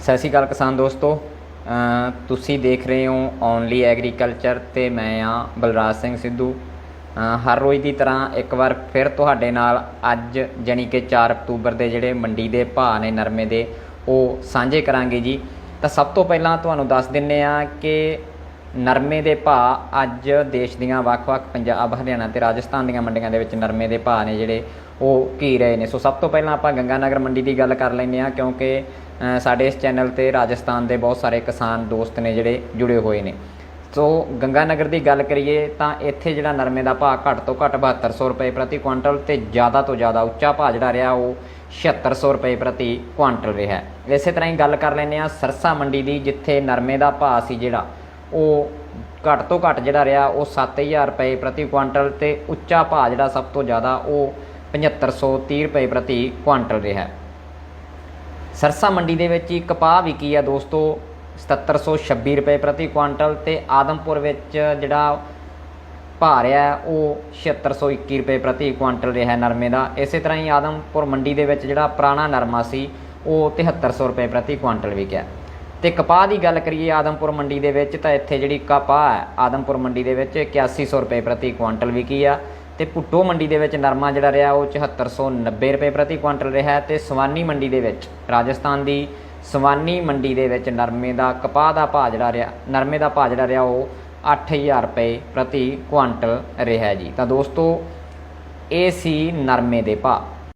ਸਤਿ ਸ਼੍ਰੀ ਅਕਾਲ ਕਿਸਾਨ ਦੋਸਤੋ। ਤੁਸੀਂ ਦੇਖ ਰਹੇ ਹੋ ਓਨਲੀ ਐਗਰੀਕਲਚਰ ਤੇ ਮੈਂ ਆ ਬਲਰਾਜ ਸਿੰਘ ਸਿੱਧੂ। ਹਰ ਰੋਜ਼ ਦੀ ਤਰ੍ਹਾਂ ਇੱਕ ਵਾਰ ਫਿਰ ਤੁਹਾਡੇ ਨਾਲ ਅੱਜ ਜਾਣੀ ਕਿ 4 ਅਕਤੂਬਰ ਦੇ ਜਿਹੜੇ ਮੰਡੀ ਦੇ ਭਾਅ ਨੇ ਨਰਮੇ ਦੇ, ਉਹ ਸਾਂਝੇ ਕਰਾਂਗੇ ਜੀ। ਤਾਂ ਸਭ ਤੋਂ ਪਹਿਲਾਂ ਤੁਹਾਨੂੰ ਦੱਸ ਦਿੰਨੇ ਆ ਕਿ ਨਰਮੇ ਦੇ ਭਾਅ ਅੱਜ ਦੇਸ਼ ਦੀਆਂ ਵੱਖ-ਵੱਖ ਪੰਜਾਬ, ਹਰਿਆਣਾ ਤੇ ਰਾਜਸਥਾਨ ਦੀਆਂ ਮੰਡੀਆਂ ਦੇ ਵਿੱਚ ਨਰਮੇ ਦੇ ਭਾਅ ਨੇ ਜਿਹੜੇ ਉਹ ਕੀ ਰਹੇ ਨੇ। ਸੋ ਸਭ ਤੋਂ ਪਹਿਲਾਂ ਆਪਾਂ ਗੰਗਾਨਗਰ ਮੰਡੀ ਦੀ ਗੱਲ ਕਰ ਲੈਂਦੇ ਹਾਂ, ਕਿਉਂਕਿ ਸਾਡੇ ਇਸ ਚੈਨਲ ਤੇ ਰਾਜਸਥਾਨ ਦੇ ਬਹੁਤ ਸਾਰੇ ਕਿਸਾਨ ਦੋਸਤ ਨੇ ਜਿਹੜੇ ਜੁੜੇ ਹੋਏ ਨੇ। ਸੋ ਗੰਗਾਨਗਰ ਦੀ ਗੱਲ ਕਰੀਏ ਤਾਂ ਇੱਥੇ ਜਿਹੜਾ ਨਰਮੇ ਦਾ ਭਾਅ ਘੱਟ ਤੋਂ ਘੱਟ 7200 ਰੁਪਏ ਪ੍ਰਤੀ ਕੁਇੰਟਲ ਤੇ ਜ਼ਿਆਦਾ ਤੋਂ ਜ਼ਿਆਦਾ ਉੱਚਾ ਭਾਅ ਜਿਹੜਾ ਰਿਹਾ ਉਹ 7600 ਰੁਪਏ ਪ੍ਰਤੀ ਕੁਇੰਟਲ ਰਿਹਾ। ਇਸੇ ਤਰ੍ਹਾਂ ਹੀ ਗੱਲ ਕਰ ਲੈਂਦੇ ਆ ਸਰਸਾ ਮੰਡੀ ਦੀ, ਜਿੱਥੇ ਨਰਮੇ ਦਾ ਭਾਅ ਸੀ ਜਿਹੜਾ ਉਹ ਘੱਟ ਤੋਂ ਘੱਟ ਜਿਹੜਾ ਰਿਹਾ ਉਹ 7000 ਰੁਪਏ ਪ੍ਰਤੀ ਕੁਆਂਟਲ ਤੇ ਉੱਚਾ ਭਾਅ ਜਿਹੜਾ ਸਭ ਤੋਂ ਜ਼ਿਆਦਾ ਉਹ 7530 ਰੁਪਏ ਪ੍ਰਤੀ ਕੁਆਂਟਲ ਰਿਹਾ। ਸਰਸਾ ਮੰਡੀ ਦੇ ਵਿੱਚ ਹੀ ਕਪਾਹ ਵਿਕੀ ਆ ਦੋਸਤੋ 7726 ਰੁਪਏ ਪ੍ਰਤੀ ਕੁਆਂਟਲ ਤੇ ਆਦਮਪੁਰ ਵਿੱਚ ਜਿਹੜਾ ਭਾਅ ਰਿਹਾ ਹੈ ਉਹ 7621 ਰੁਪਏ ਪ੍ਰਤੀ ਕੁਆਂਟਲ ਰਿਹਾ ਨਰਮੇ ਦਾ। ਇਸੇ ਤਰ੍ਹਾਂ ਹੀ ਆਦਮਪੁਰ ਮੰਡੀ ਦੇ ਵਿੱਚ ਜਿਹੜਾ ਪੁਰਾਣਾ ਨਰਮਾ ਸੀ, ਉਹ 7300 ਰੁਪਏ ਪ੍ਰਤੀ ਕੁਆਂਟਲ ਵਿਕਿਆ। ਤੇ ਕਪਾਹ ਦੀ ਗੱਲ ਕਰੀਏ ਆਦਮਪੁਰ ਮੰਡੀ ਦੇ ਵਿੱਚ, ਤਾਂ ਇੱਥੇ ਜਿਹੜੀ ਕਪਾਹ ਹੈ, ਆਦਮਪੁਰ ਮੰਡੀ ਦੇ ਵਿੱਚ 8100 ਰੁਪਏ ਪ੍ਰਤੀ ਕੁਇੰਟਲ ਵਿਕੀ ਆ। ਤੇ ਪੁੱਟੋ ਮੰਡੀ ਦੇ ਵਿੱਚ ਨਰਮਾ ਜਿਹੜਾ ਰਿਹਾ, ਉਹ 7490 ਰੁਪਏ ਪ੍ਰਤੀ ਕੁਇੰਟਲ ਰਿਹਾ ਹੈ। ਤੇ ਸਵਾਨੀ ਮੰਡੀ ਦੇ ਵਿੱਚ, ਰਾਜਸਥਾਨ ਦੀ ਸਵਾਨੀ ਮੰਡੀ ਦੇ ਵਿੱਚ ਨਰਮੇ ਦਾ ਕਪਾਹ ਦਾ ਭਾਅ ਜਿਹੜਾ ਰਿਹਾ, ਨਰਮੇ ਦਾ ਭਾਅ ਜਿਹੜਾ ਰਿਹਾ, ਉਹ 8000 ਰੁਪਏ ਪ੍ਰਤੀ ਕੁਇੰਟਲ ਰਿਹਾ ਜੀ। ਤਾਂ ਦੋਸਤੋ, ਇਹ ਸੀ ਨਰਮੇ ਦੇ ਭਾਅ।